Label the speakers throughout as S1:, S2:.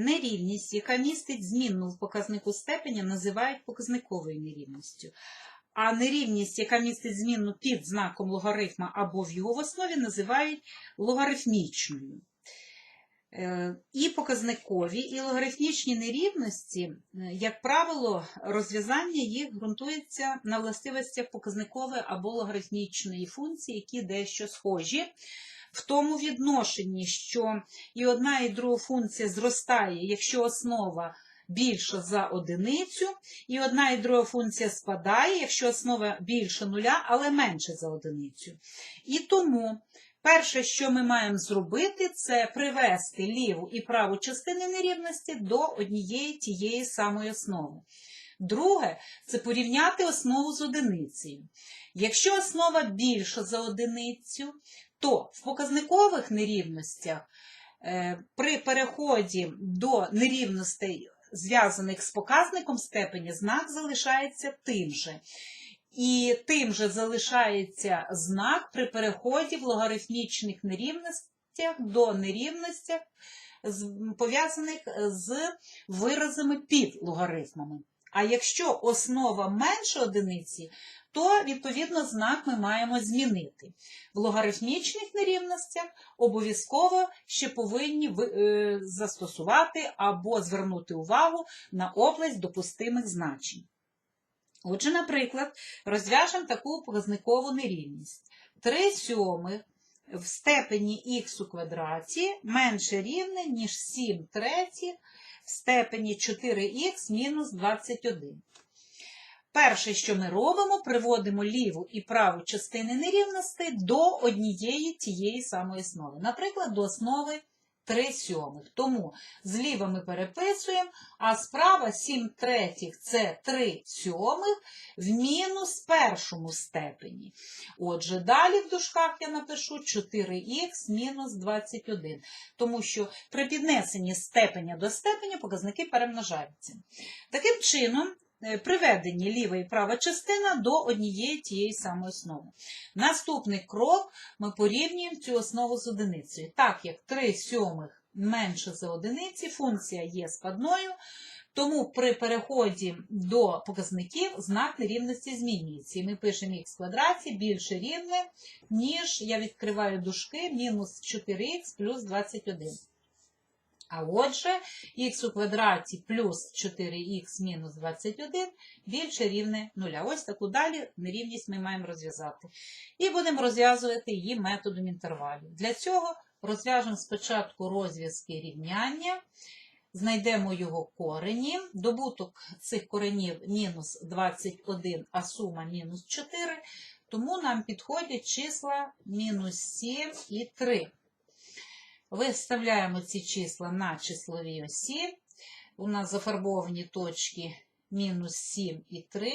S1: Нерівність, яка містить змінну в показнику степеня, називають показниковою нерівністю. А нерівність, яка містить змінну під знаком логарифма або в його в основі, називають логарифмічною. Е, І показникові, і логарифмічні нерівності, е, як правило, розв'язання їх ґрунтується на властивостях показникової або логарифмічної функції, які дещо схожі. В тому відношенні, що і одна, і друга функція зростає, якщо основа більша за одиницю, і одна і друга функція спадає, якщо основа більше нуля, але менше за одиницю. І тому перше, що ми маємо зробити, це привести ліву і праву частини нерівності до однієї тієї самої основи. Друге це порівняти основу з одиницею. Якщо основа більша за одиницю, то в показникових нерівностях е, при переході до нерівностей, зв'язаних з показником степені, знак залишається тим же. І тим же залишається знак при переході в логарифмічних нерівностях до нерівностей, з- пов'язаних з виразами під логарифмами. А якщо основа менше одиниці, то відповідно знак ми маємо змінити. В логарифмічних нерівностях обов'язково ще повинні е, застосувати або звернути увагу на область допустимих значень. Отже, наприклад, розв'яжемо таку показникову нерівність. 3 сьомих в степені х у квадраті менше рівне, ніж 7 третіх в степені 4х мінус 21. Перше, що ми робимо, приводимо ліву і праву частини нерівності до однієї тієї самої основи. Наприклад, до основи 3 сьомих. Тому зліва ми переписуємо, а справа 7 третіх це 3 сьомих в мінус першому степені. Отже, далі в дужках я напишу 4х мінус 21, тому що при піднесенні степеня до степеня показники перемножаються. Таким чином, приведені ліва і права частина до однієї тієї самої основи. Наступний крок ми порівнюємо цю основу з одиницею. Так як 3 сьомих менше за одиниці, функція є складною, тому при переході до показників знак нерівності змінюється. І ми пишемо х квадраті більше рівне, ніж я відкриваю дужки мінус 4х плюс 21. А отже, х у квадраті плюс 4х мінус 21 більше рівне 0. Ось таку далі нерівність ми маємо розв'язати. І будемо розв'язувати її методом інтервалів. Для цього розв'яжемо спочатку розв'язки рівняння, знайдемо його корені. Добуток цих коренів мінус 21, а сума мінус 4, тому нам підходять числа мінус 7 і 3. Виставляємо ці числа на числовій осі. У нас зафарбовані точки мінус 7 і 3.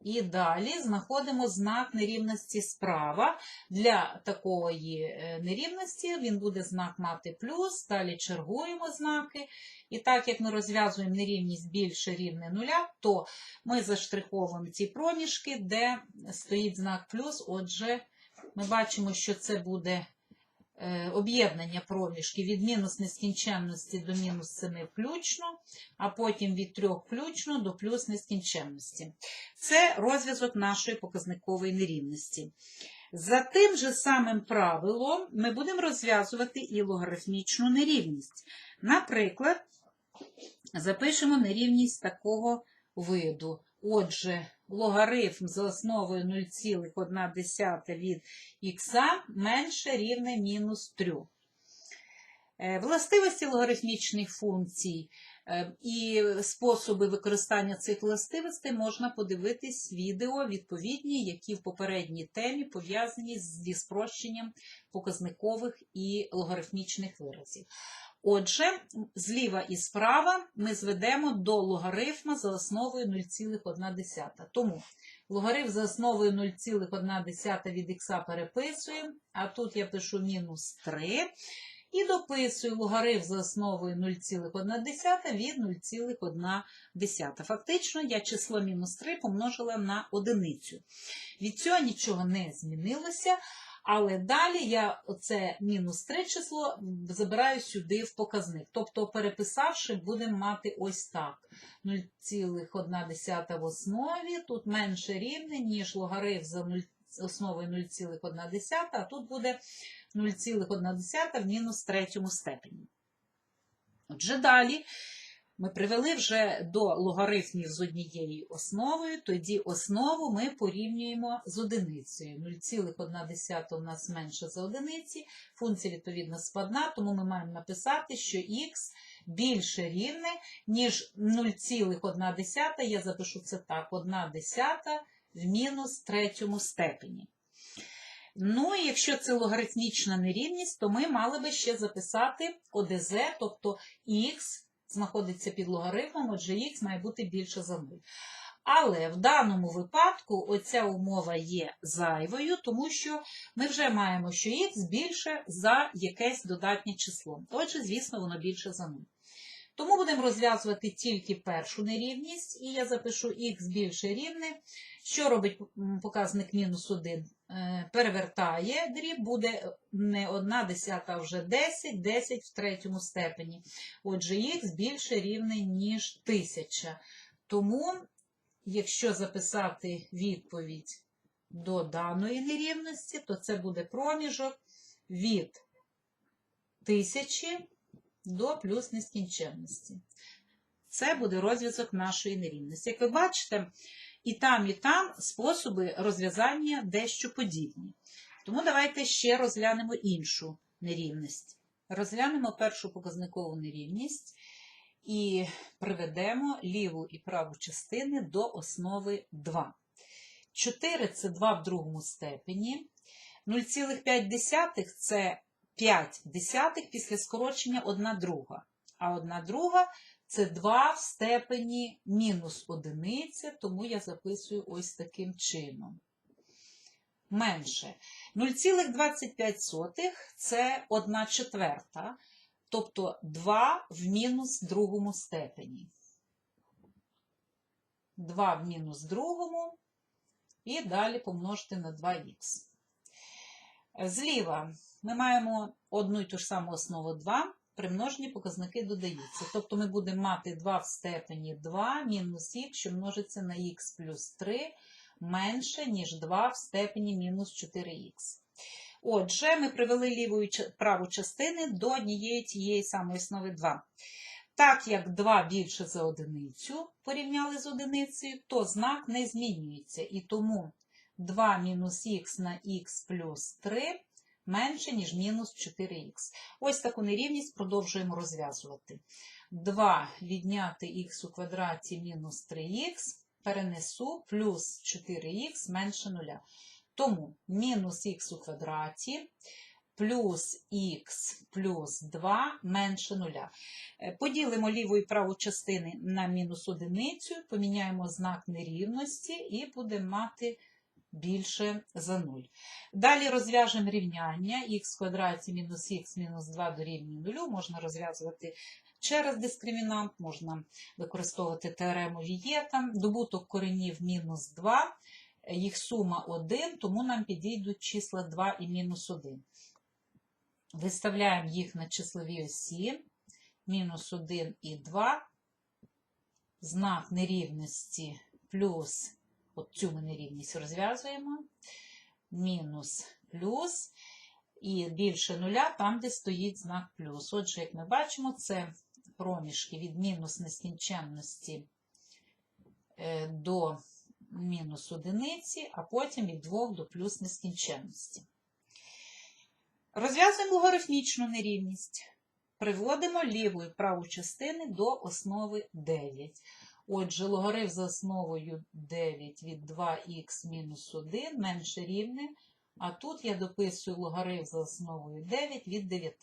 S1: І далі знаходимо знак нерівності справа. Для такої е, нерівності він буде знак мати плюс, далі чергуємо знаки. І так як ми розв'язуємо нерівність більше рівне нуля, то ми заштриховуємо ці проміжки, де стоїть знак плюс. Отже, ми бачимо, що це буде об'єднання проміжків від мінус нескінченності до мінус 7 включно, а потім від 3 включно до плюс нескінченності. Це розв'язок нашої показникової нерівності. За тим же самим правилом ми будемо розв'язувати і логарифмічну нерівність. Наприклад, запишемо нерівність такого виду. Отже, логарифм за основою 0,1 від х менше рівне мінус 3. Е, Властивості логарифмічних функцій е, і способи використання цих властивостей можна подивитись відео відповідні, які в попередній темі пов'язані зі спрощенням показникових і логарифмічних виразів. Отже, зліва і справа ми зведемо до логарифма за основою 0,1. Тому логарифм за основою 0,1 від х переписуємо, а тут я пишу мінус 3. І дописую логарифм за основою 0,1 від 0,1. Фактично, я число мінус 3 помножила на одиницю. Від цього нічого не змінилося, Але далі я оце мінус 3 число забираю сюди в показник. Тобто, переписавши, будемо мати ось так. 0,1 в основі, тут менше рівне, ніж логарифм за 0, з основою 0,1, а тут буде 0,1 в мінус третьому степені. Отже, далі ми привели вже до логарифмів з однією основою, тоді основу ми порівнюємо з одиницею. 0,1 у нас менше за одиниці, функція відповідно складна, тому ми маємо написати, що х більше рівне, ніж 0,1, я запишу це так, 1 десята в мінус третьому степені. Ну, і якщо це логарифмічна нерівність, то ми мали би ще записати ОДЗ, тобто х знаходиться під логарифмом, отже, х має бути більше за 0. Але в даному випадку оця умова є зайвою, тому що ми вже маємо, що х більше за якесь додатнє число. Отже, звісно, воно більше за 0. Тому будемо розв'язувати тільки першу нерівність, і я запишу х більше рівне. Що робить показник мінус 1? Е, Перевертає дріб, буде не 1 десята, а вже 10, 10 в третьому степені. Отже, х більше рівне, ніж 1000. Тому, якщо записати відповідь до даної нерівності, то це буде проміжок від 1000 до плюс нескінченності. Це буде розв'язок нашої нерівності. Як ви бачите, і там, і там способи розв'язання дещо подібні. Тому давайте ще розглянемо іншу нерівність. Розглянемо першу показникову нерівність і приведемо ліву і праву частини до основи 2. 4 це 2 в другому степені. 0,5 це 5 десятих після скорочення 1 друга. А 1 друга це 2 в степені мінус одиниця, тому я записую ось таким чином. Менше. 0,25 це 1 четверта, тобто 2 в мінус другому степені. 2 в мінус другому і далі помножити на 2х. Зліва ми маємо одну і ту ж саму основу 2, примножені показники додаються. Тобто ми будемо мати 2 в степені 2 мінус х, що множиться на х плюс 3 менше, ніж 2 в степені мінус 4х. Отже, ми привели ліву і праву частини до однієї тієї самої основи 2. Так як 2 більше за одиницю порівняли з одиницею, то знак не змінюється. І тому 2 мінус х на х плюс 3 менше, ніж мінус 4х. Ось таку нерівність продовжуємо розв'язувати. 2 відняти х у квадраті мінус 3х перенесу плюс 4х менше 0. Тому мінус х у квадраті плюс х плюс 2 менше 0. Е, Поділимо ліву і праву частини на мінус одиницю, поміняємо знак нерівності і будемо мати більше за 0. Далі розв'яжемо рівняння х квадраті мінус х мінус 2 дорівнює 0. Можна розв'язувати через дискримінант, можна використовувати теорему Вієта. Добуток коренів мінус 2, їх сума 1, тому нам підійдуть числа 2 і мінус 1. Виставляємо їх на числовій осі. Мінус 1 і 2. Знак нерівності плюс от цю ми нерівність розв'язуємо. Мінус плюс. І більше нуля там, де стоїть знак плюс. Отже, як ми бачимо, це проміжки від мінус нескінченності е, до мінус одиниці, а потім від 2 до плюс нескінченності. Розв'язуємо логарифмічну нерівність. Приводимо ліву і праву частини до основи 9. Отже, логарифм за основою 9 від 2х мінус 1 менше рівне, а тут я дописую логарифм за основою 9 від 9.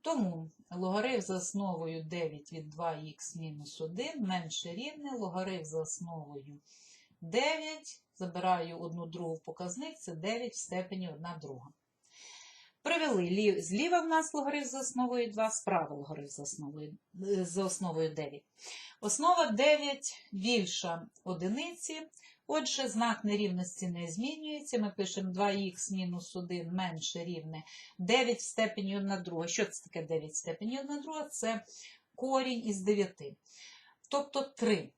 S1: Тому логарифм за основою 9 від 2х мінус 1 менше рівне, логарифм за основою 9, забираю одну другу показник, це 9 в степені 1 друга. Привели лі- зліва в нас логарифм за основою 2, справа логарифм за основою, е, за основою 9. Основа 9 більша одиниці. Отже, знак нерівності не змінюється. Ми пишемо 2х мінус 1 менше рівне 9 в степені 1 друга. Що це таке 9 в степені 1 друга? Це корінь із 9. Тобто 3.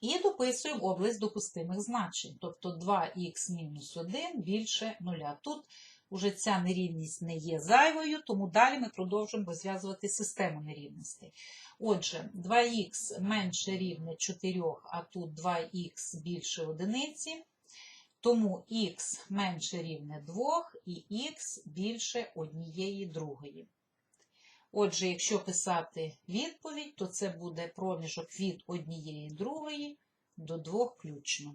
S1: І дописуємо область допустимих значень. Тобто 2х мінус 1 більше 0. Тут уже ця нерівність не є зайвою, тому далі ми продовжуємо розв'язувати систему нерівностей. Отже, 2х менше рівне 4, а тут 2х більше одиниці. Тому х менше рівне 2 і х більше однієї другої. Отже, якщо писати відповідь, то це буде проміжок від однієї другої до 2 включно.